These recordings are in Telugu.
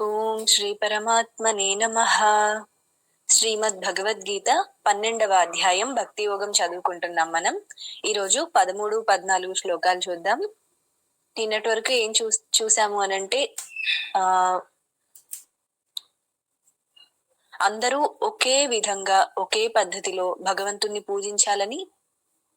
ఓం శ్రీ పరమాత్మనే నమ. శ్రీమద్ భగవద్గీత పన్నెండవ అధ్యాయం భక్తి యోగం చదువుకుంటున్నాం మనం. ఈరోజు పదమూడు పద్నాలుగు శ్లోకాలు చూద్దాం. నిన్నటి వరకు ఏం చూ చూసాము అనంటే ఆ అందరూ ఒకే విధంగా ఒకే పద్ధతిలో భగవంతుణ్ణి పూజించాలని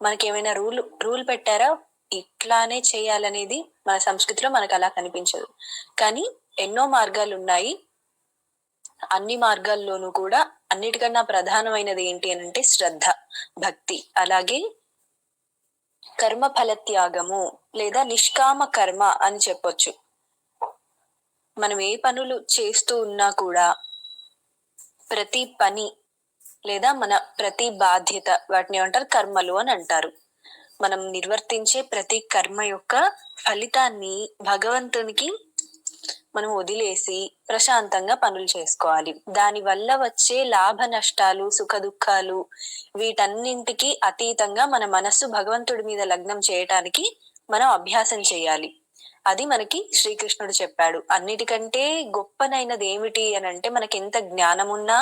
మనకేమైనా రూల్ రూల్ పెట్టారా? ఇట్లానే చేయాలనేది మన సంస్కృతిలో మనకు అలా కనిపించదు. కానీ ఎన్నో మార్గాలు ఉన్నాయి. అన్ని మార్గాల్లోనూ కూడా అన్నిటికన్నా ప్రధానమైనది ఏంటి అని అంటే శ్రద్ధ భక్తి. అలాగే కర్మ ఫల త్యాగము లేదా నిష్కామ కర్మ అని చెప్పొచ్చు. మనం ఏ పనులు చేస్తూ ఉన్నా కూడా ప్రతి పని లేదా మన ప్రతి బాధ్యత వాటిని ఏమంటారు? కర్మలు అని అంటారు. మనం నిర్వర్తించే ప్రతి కర్మ యొక్క ఫలితాన్ని భగవంతునికి మనం వదిలేసి ప్రశాంతంగా పనులు చేసుకోవాలి. దాని వల్ల వచ్చే లాభ నష్టాలు సుఖ దుఃఖాలు వీటన్నింటికి అతీతంగా మన మనస్సు భగవంతుడి మీద లగ్నం చేయటానికి మనం అభ్యాసం చేయాలి. అది మనకి శ్రీకృష్ణుడు చెప్పాడు. అన్నిటికంటే గొప్పనైనది ఏమిటి అని అంటే మనకి ఎంత జ్ఞానం ఉన్నా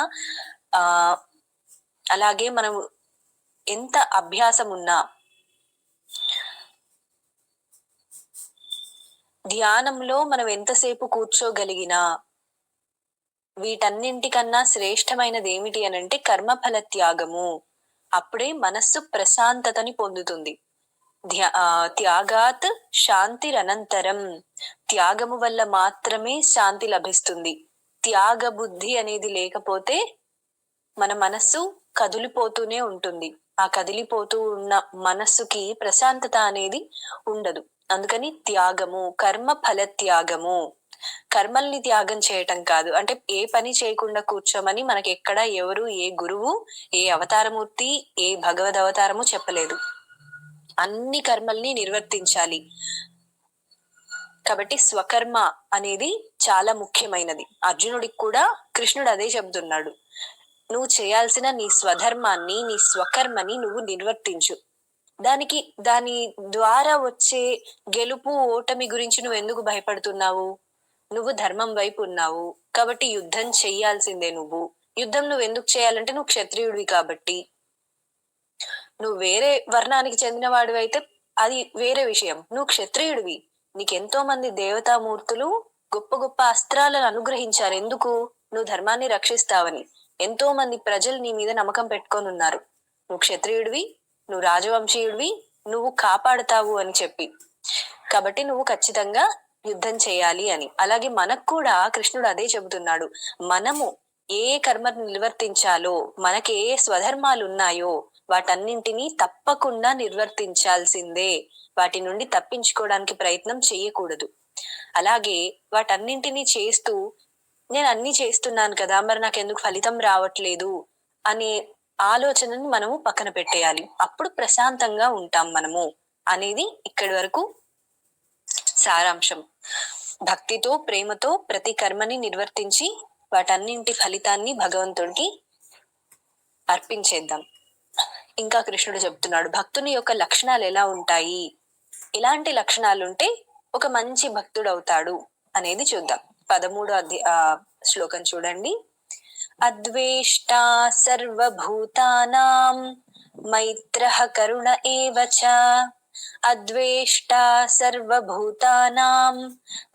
ఆ అలాగే మనం ఎంత అభ్యాసం ఉన్నా ధ్యానంలో మనం ఎంతసేపు కూర్చోగలిగినా వీటన్నింటికన్నా శ్రేష్టమైనది ఏమిటి అని అంటే కర్మఫల త్యాగము అప్పుడే మనస్సు ప్రశాంతతని పొందుతుంది. ధ్యా త్యాగాత్ శాంతిరనంతరం. త్యాగము వల్ల మాత్రమే శాంతి లభిస్తుంది. త్యాగ బుద్ధి అనేది లేకపోతే మన మనస్సు కదిలిపోతూనే ఉంటుంది. ఆ కదిలిపోతూ ఉన్న మనస్సుకి ప్రశాంతత అనేది ఉండదు. అందుకని త్యాగము కర్మ ఫల త్యాగము. కర్మల్ని త్యాగం చేయటం కాదు. అంటే ఏ పని చేయకుండా కూర్చోమని మనకి ఎక్కడ ఎవరు ఏ గురువు ఏ అవతారమూర్తి ఏ భగవద్ అవతారము చెప్పలేదు. అన్ని కర్మల్ని నిర్వర్తించాలి. కాబట్టి స్వకర్మ అనేది చాలా ముఖ్యమైనది. అర్జునుడికి కూడా కృష్ణుడు అదే చెబుతున్నాడు. నువ్వు చేయాల్సిన నీ స్వధర్మాన్ని నీ స్వకర్మని నువ్వు నిర్వర్తించు. దానికి దాని ద్వారా వచ్చే గెలుపు ఓటమి గురించి నువ్వు ఎందుకు భయపడుతున్నావు? నువ్వు ధర్మం వైపు ఉన్నావు. కాబట్టి యుద్ధం చెయ్యాల్సిందే నువ్వు. యుద్ధం నువ్వు ఎందుకు చేయాలంటే నువ్వు క్షత్రియుడివి కాబట్టి. నువ్వు వేరే వర్ణానికి చెందినవాడు అయితే అది వేరే విషయం. నువ్వు క్షత్రియుడివి. నీకెంతో మంది దేవతామూర్తులు గొప్ప గొప్ప అస్త్రాలను అనుగ్రహించారు. ఎందుకు? నువ్వు ధర్మాన్ని రక్షిస్తావని. ఎంతో మంది ప్రజలు నీ మీద నమ్మకం పెట్టుకొని ఉన్నారు. నువ్వు క్షత్రియుడివి నువ్వు రాజవంశీయుడివి నువ్వు కాపాడుతావు అని చెప్పి. కాబట్టి నువ్వు ఖచ్చితంగా యుద్ధం చేయాలి అని. అలాగే మనకు కూడా కృష్ణుడు అదే చెబుతున్నాడు. మనము ఏ కర్మను నిర్వర్తించాలో మనకి ఏ స్వధర్మాలు ఉన్నాయో వాటన్నింటినీ తప్పకుండా నిర్వర్తించాల్సిందే. వాటి నుండి తప్పించుకోవడానికి ప్రయత్నం చేయకూడదు. అలాగే వాటన్నింటినీ చేస్తూ నేను అన్ని చేస్తున్నాను కదా మరి నాకు ఎందుకు ఫలితం రావట్లేదు అనే ఆలోచనని మనము పక్కన పెట్టేయాలి. అప్పుడు ప్రశాంతంగా ఉంటాం మనము అనేది ఇక్కడి వరకు సారాంశం. భక్తితో ప్రేమతో ప్రతి కర్మని నిర్వర్తించి వాటన్నింటి ఫలితాన్ని భగవంతుడికి అర్పించేద్దాం. ఇంకా కృష్ణుడు చెప్తున్నాడు భక్తుని యొక్క లక్షణాలు ఎలా ఉంటాయి? ఇలాంటి లక్షణాలు ఉంటే ఒక మంచి భక్తుడు అవుతాడు అనేది చూద్దాం. పదమూడు అధ్య శ్లోకం చూడండి. అద్వేష్టా సర్వభూతానాం మైత్ర కరుణ ఏవ చ. అద్వేష్టా సర్వభూతానాం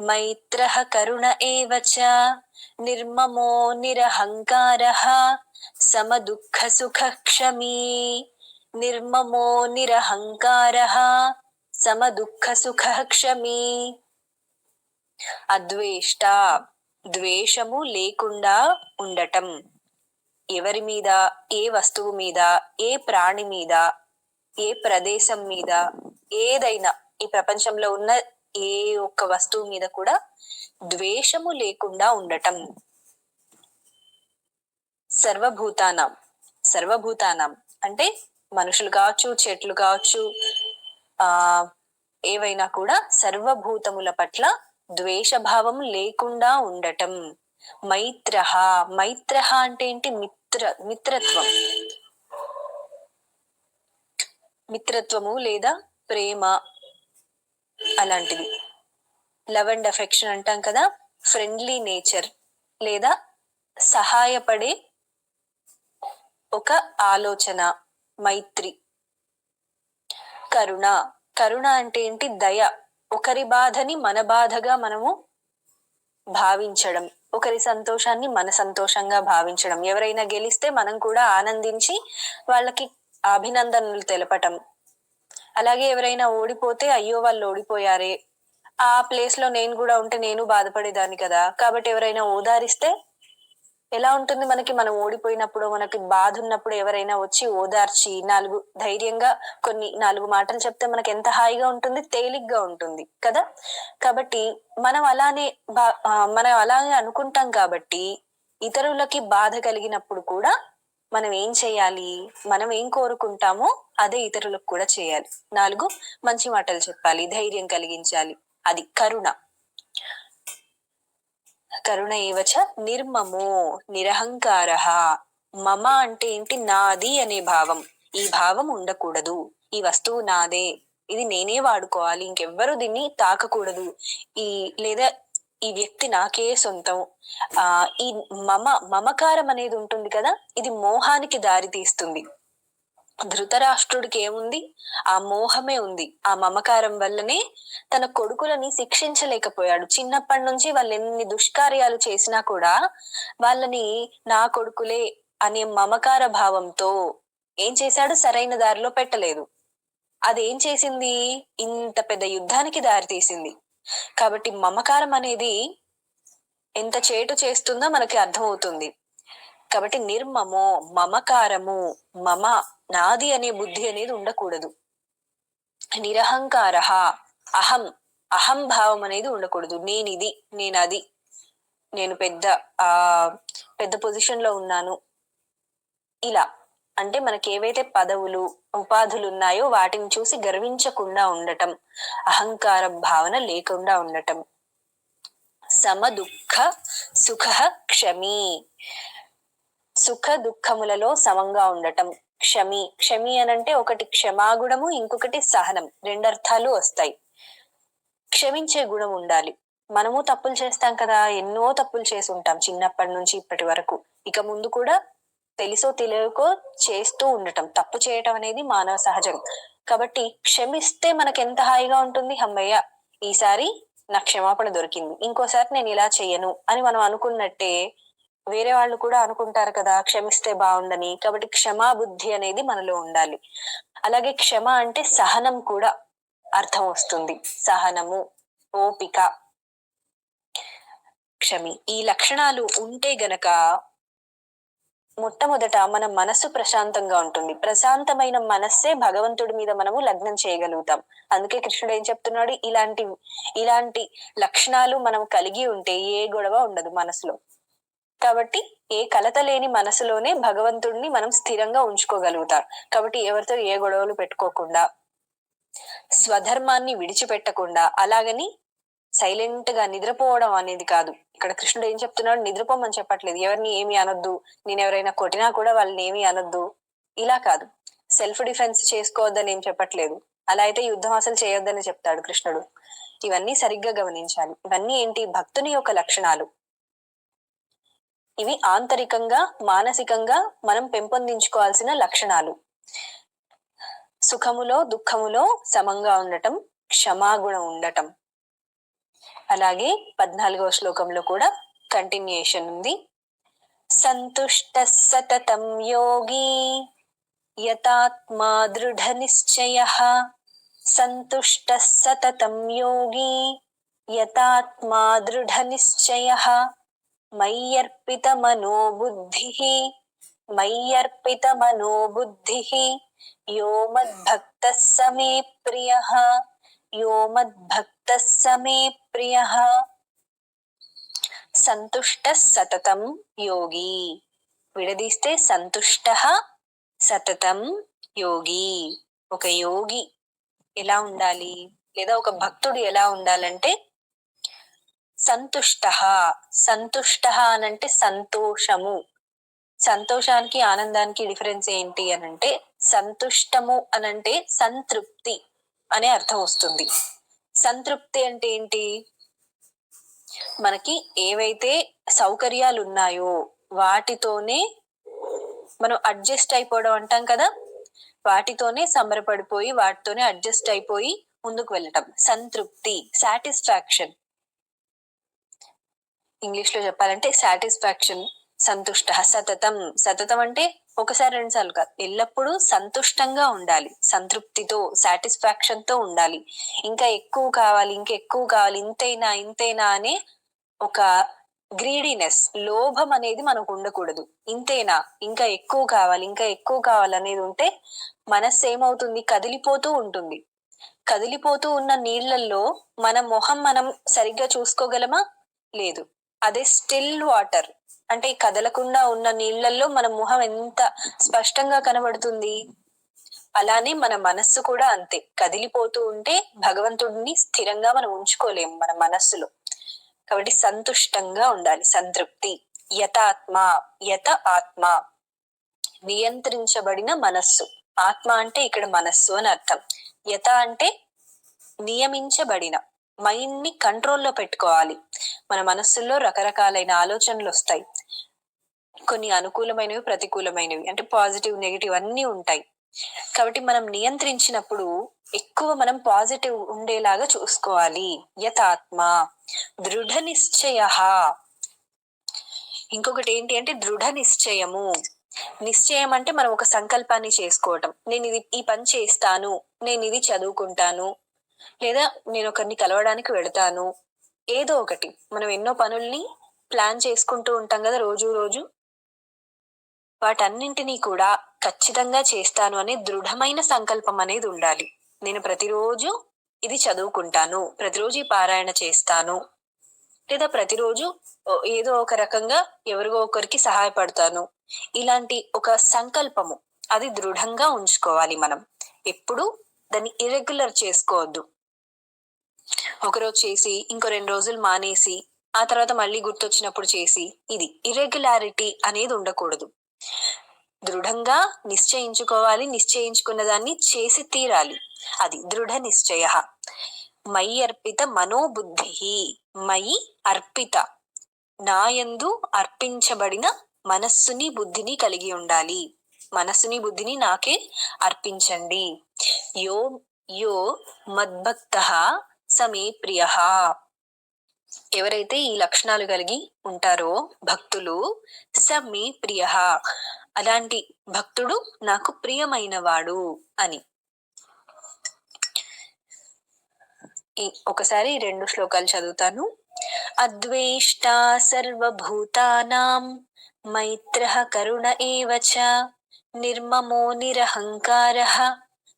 మైత్ర కరుణ ఏవ చ. నిర్మమో నిరహంకార సమదుఃఖ సుఖ క్షమీ నిర్మమో నిరహంకార సమదుఃఖ సుఖ క్షమీ అద్వేష్ట ద్వేషము లేకుండా ఉండటం. ఎవరి మీద ఏ వస్తువు మీద ఏ ప్రాణి మీద ఏ ప్రదేశం మీద ఏదైనా ఈ ప్రపంచంలో ఉన్న ఏ ఒక్క వస్తువు మీద కూడా ద్వేషము లేకుండా ఉండటం. సర్వభూతానం సర్వభూతానం అంటే మనుషులు కావచ్చు చెట్లు కావచ్చు ఆ ఏవైనా కూడా సర్వభూతముల పట్ల ద్వేషభావం లేకుండా ఉండటం. మైత్రహ. మైత్రహ అంటే ఏంటి? మిత్ర మిత్రత్వం. మిత్రత్వము లేదా ప్రేమ అలాంటిది. లవ్ అండ్ అఫెక్షన్ అంటాం కదా? ఫ్రెండ్లీ నేచర్ లేదా సహాయపడే ఒక ఆలోచన మైత్రి. కరుణ. కరుణ అంటే ఏంటి? దయ. ఒకరి బాధని మన బాధగా మనము భావించడం ఒకరి సంతోషాన్ని మన సంతోషంగా భావించడం. ఎవరైనా గెలిస్తే మనం కూడా ఆనందించి వాళ్ళకి అభినందనలు తెలపటం. అలాగే ఎవరైనా ఓడిపోతే అయ్యో వాళ్ళు ఓడిపోయారే. ఆ ప్లేస్లో నేను కూడా ఉంటే నేను బాధపడేదాన్ని కదా. కాబట్టి ఎవరైనా ఓదారిస్తే ఎలా ఉంటుంది మనకి? మనం ఓడిపోయినప్పుడు మనకి బాధ ఉన్నప్పుడు ఎవరైనా వచ్చి ఓదార్చి నాలుగు ధైర్యంగా కొన్ని నాలుగు మాటలు చెప్తే మనకి ఎంత హాయిగా ఉంటుంది? తేలిగ్గా ఉంటుంది కదా? కాబట్టి మనం అలానే బా మనం అలానే అనుకుంటాం కాబట్టి ఇతరులకి బాధ కలిగినప్పుడు కూడా మనం ఏం చేయాలి? మనం ఏం కోరుకుంటామో అదే ఇతరులకు కూడా చేయాలి. నాలుగు మంచి మాటలు చెప్పాలి ధైర్యం కలిగించాలి. అది కరుణ. కరుణ ఏవచ నిర్మము నిరహంకార. మమ అంటే ఏంటి? నాది అనే భావం. ఈ భావం ఉండకూడదు. ఈ వస్తువు నాదే. ఇది నేనే వాడుకోవాలి. ఇంకెవ్వరు దీన్ని తాకకూడదు. ఈ లేదా ఈ వ్యక్తి నాకే సొంతం. ఆ ఈ మమ మమకారం అనేది ఉంటుంది కదా? ఇది మోహానికి దారి తీస్తుంది ధృతరాష్ట్రుడికి ఏముంది ఆ మోహమే ఉంది. ఆ మమకారం వల్లనే తన కొడుకులని శిక్షించలేకపోయాడు. చిన్నప్పటి నుంచి వాళ్ళు ఎన్ని దుష్కార్యాలు చేసినా కూడా వాళ్ళని నా కొడుకులే అనే మమకార భావంతో ఏం చేశాడు? సరైన దారిలో పెట్టలేదు. అదేం చేసింది? ఇంత పెద్ద యుద్ధానికి దారి తీసింది. కాబట్టి మమకారం అనేది ఎంత చేటు చేస్తుందో మనకి అర్థమవుతుంది. కాబట్టి నిర్మము మమకారము మమ నాది అనే బుద్ధి అనేది ఉండకూడదు. నిరహంకార అహం అహం భావం అనేది ఉండకూడదు. నేను ఇది నేను అది నేను పెద్ద ఆ పెద్ద పొజిషన్లో ఉన్నాను. ఇలా. అంటే మనకి ఏవైతే పదవులు ఉపాధులు ఉన్నాయో వాటిని చూసి గర్వించకుండా ఉండటం అహంకార భావన లేకుండా ఉండటం. సమ దుఃఖ సుఖ క్షమి. సుఖ దుఃఖములలో సమంగా ఉండటం. క్షమి. క్షమి అనంటే ఒకటి క్షమాగుణము ఇంకొకటి సహనం. రెండర్థాలు వస్తాయి. క్షమించే గుణం ఉండాలి. మనము తప్పులు చేస్తాం కదా ఎన్నో తప్పులు చేసి ఉంటాం చిన్నప్పటి నుంచి ఇప్పటి వరకు. ఇక ముందు కూడా తెలుసో తెలియకో చేస్తూ ఉండటం. తప్పు చేయటం అనేది మానవ సహజం. కాబట్టి క్షమిస్తే మనకి ఎంత హాయిగా ఉంటుంది? హమ్మయ్య ఈసారి నా క్షమాపణ దొరికింది. ఇంకోసారి నేను ఇలా చెయ్యను అని మనం అనుకున్నట్టే వేరే వాళ్ళు కూడా అనుకుంటారు కదా క్షమిస్తే బాగుండని. కాబట్టి క్షమా బుద్ధి అనేది మనలో ఉండాలి. అలాగే క్షమ అంటే సహనం కూడా అర్థం వస్తుంది. సహనము ఓపిక క్షమి. ఈ లక్షణాలు ఉంటే గనక మొట్టమొదట మన మనస్సు ప్రశాంతంగా ఉంటుంది. ప్రశాంతమైన మనస్సే భగవంతుడి మీద మనము లగ్నం చేయగలుగుతాం. అందుకే కృష్ణుడు ఏం చెప్తున్నాడు? ఇలాంటి ఇలాంటి లక్షణాలు మనం కలిగి ఉంటే ఏ గొడవ ఉండదు మనసులో. కాబట్టి ఏ కలత లేని మనసులోనే భగవంతుడిని మనం స్థిరంగా ఉంచుకోగలుగుతాం. కాబట్టి ఎవరితో ఏ గొడవలు పెట్టుకోకుండా స్వధర్మాన్ని విడిచిపెట్టకుండా అలాగని సైలెంట్గా నిద్రపోవడం అనేది కాదు. ఇక్కడ కృష్ణుడు ఏం చెప్తున్నాడు? నిద్రపోమని చెప్పట్లేదు. ఎవరిని ఏమి అనొద్దు. నేను ఎవరైనా కొట్టినా కూడా వాళ్ళని ఏమి అనొద్దు. ఇలా కాదు. సెల్ఫ్ డిఫెన్స్ చేసుకోవద్దని ఏం చెప్పట్లేదు. అలా అయితే యుద్ధం అసలు చేయొద్దని చెప్తాడు కృష్ణుడు. ఇవన్నీ సరిగ్గా గమనించాలి. ఇవన్నీ ఏంటి? భక్తుని యొక్క లక్షణాలు. ఇవి ఆంతరికంగా మానసికంగా మనం పెంపొందించుకోవాల్సిన లక్షణాలు. సుఖములో దుఃఖములో సమంగా ఉండటం క్షమాగుణం ఉండటం. అలాగే పద్నాలుగవ శ్లోకంలో కూడా కంటిన్యూషన్ ఉంది. సంతుష్ట సతతం యోగి యతాత్మా దృఢ నిశ్చయ. సంతుష్ట సతతం యోగి యతాత్మా దృఢ నిశ్చయ. మయ్యర్పిత మనోబుద్ధి మయ్యర్పిత మనోబుద్ధి యో మద్భక్త సమే ప్రియ యో మద్భక్త సమే ప్రియ సంతుష్ట సతతం యోగి విడదీస్తే సంతుష్ట సతతం యోగి ఒక యోగి ఎలా ఉండాలి? లేదా ఒక భక్తుడు ఎలా ఉండాలంటే సంతుష్ట. సంతుష్ట అనంటే సంతోషము. సంతోషానికి ఆనందానికి డిఫరెన్స్ ఏంటి అనంటే సంతుష్టము అనంటే సంతృప్తి అనే అర్థం వస్తుంది. సంతృప్తి అంటే ఏంటి? మనకి ఏవైతే సౌకర్యాలు ఉన్నాయో వాటితోనే మనం అడ్జస్ట్ అయిపోవడం అంటాం కదా? వాటితోనే సంబరపడిపోయి వాటితోనే అడ్జస్ట్ అయిపోయి ముందుకు వెళ్ళటం. సంతృప్తి సాటిస్ఫాక్షన్ ఇంగ్లీష్లో చెప్పాలంటే సాటిస్ఫాక్షన్ సంతుష్ట సతతం. సతతం అంటే ఒకసారి రెండు సార్లు కాదు. ఎల్లప్పుడూ సంతుష్టంగా ఉండాలి. సంతృప్తితో సాటిస్ఫాక్షన్తో ఉండాలి. ఇంకా ఎక్కువ కావాలి ఇంకా ఎక్కువ కావాలి ఇంతైనా ఇంతైనా అనే ఒక గ్రీడీనెస్ లోభం అనేది మనకు ఉండకూడదు. ఇంతేనా ఇంకా ఎక్కువ కావాలి ఇంకా ఎక్కువ కావాలి అనేది ఉంటే మనస్సు ఏమవుతుంది? కదిలిపోతూ ఉంటుంది. కదిలిపోతూ ఉన్న నీళ్ళలో మన మొహం మనం సరిగ్గా చూసుకోగలమా? లేదు. అదే స్టిల్ వాటర్. అంటే కదలకుండా ఉన్న నీళ్ళలో మన మొహం ఎంత స్పష్టంగా కనబడుతుంది? అలానే మన మనస్సు కూడా అంతే. కదిలిపోతూ ఉంటే భగవంతుడిని స్థిరంగా మనం ఉంచుకోలేము మన మనస్సులో. కాబట్టి సంతుష్టంగా ఉండాలి. సంతృప్తి. యథాత్మ. యత ఆత్మ. నియంత్రించబడిన మనస్సు. ఆత్మ అంటే ఇక్కడ మనస్సు అని అర్థం. యత అంటే నియమించబడిన. మైండ్ని కంట్రోల్లో పెట్టుకోవాలి. మన మనస్సులో రకరకాలైన ఆలోచనలు వస్తాయి. కొన్ని అనుకూలమైనవి ప్రతికూలమైనవి అంటే పాజిటివ్ నెగిటివ్ అన్ని ఉంటాయి. కాబట్టి మనం నియంత్రించినప్పుడు ఎక్కువ మనం పాజిటివ్ ఉండేలాగా చూసుకోవాలి. యథాత్మ దృఢ నిశ్చయ. ఇంకొకటి ఏంటి అంటే దృఢ నిశ్చయము. నిశ్చయం అంటే మనం ఒక సంకల్పాన్ని చేసుకోవటం. నేను ఇది ఈ పని చేస్తాను నేను ఇది చదువుకుంటాను లేదా నేను ఒకరిని కలవడానికి వెళతాను. ఏదో ఒకటి. మనం ఎన్నో పనుల్ని ప్లాన్ చేసుకుంటూ ఉంటాం కదా రోజు రోజు. వాటన్నింటినీ కూడా ఖచ్చితంగా చేస్తాను అనే దృఢమైన సంకల్పం అనేది ఉండాలి. నేను ప్రతిరోజు ఇది చదువుకుంటాను. ప్రతిరోజు ఈ పారాయణ చేస్తాను. లేదా ప్రతిరోజు ఏదో ఒక రకంగా ఎవరిగో ఒకరికి సహాయపడతాను. ఇలాంటి ఒక సంకల్పము. అది దృఢంగా ఉంచుకోవాలి మనం. ఎప్పుడు దాన్ని ఇరెగ్యులర్ చేసుకోవద్దు. ఒకరోజు చేసి ఇంకో రెండు రోజులు మానేసి ఆ తర్వాత మళ్ళీ గుర్తొచ్చినప్పుడు చేసి ఇది ఇరెగ్యులారిటీ అనేది ఉండకూడదు. దృఢంగా నిశ్చయించుకోవాలి నిశ్చయించుకున్న దాన్ని చేసి తీరాలి. అది దృఢ నిశ్చయ. మయి అర్పిత మనోబుద్ధి మయి అర్పిత. నాయందు అర్పించబడిన మనస్సుని బుద్ధిని కలిగి ఉండాలి. మనసుని బుద్ధిని నాకే అర్పించండి. యో యో మద్భక్త సమే ప్రియ. ఎవరైతే ఈ లక్షణాలు కలిగి ఉంటారో భక్తులు సమే ప్రియ. అలాంటి భక్తుడు నాకు ప్రియమైన వాడు అని ఒకసారి రెండు శ్లోకాలు చదువుతాను. అద్వేష్ట సర్వభూతానాం మైత్ర కరుణ ఏవచ నిర్మమో నిరహంకార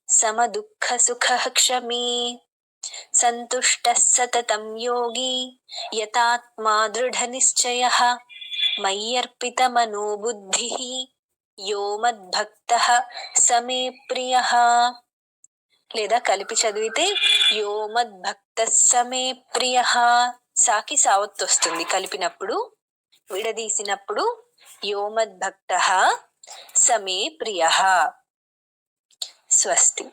సమదుఃఖ సుఖ క్షమీ సంతుష్ట సతతం యోగి యతాత్మా దృఢ నిశ్చయ మయ్యర్పిత మనోబుద్ధి యో మద్భక్త సమే ప్రియ లేదా కలిపి చదివితే యో మద్భక్త సమే ప్రియ సాకి సావత్ వస్తుంది కలిపినప్పుడు విడదీసినప్పుడు యో మద్భక్త సమే ప్రియ స్వస్తి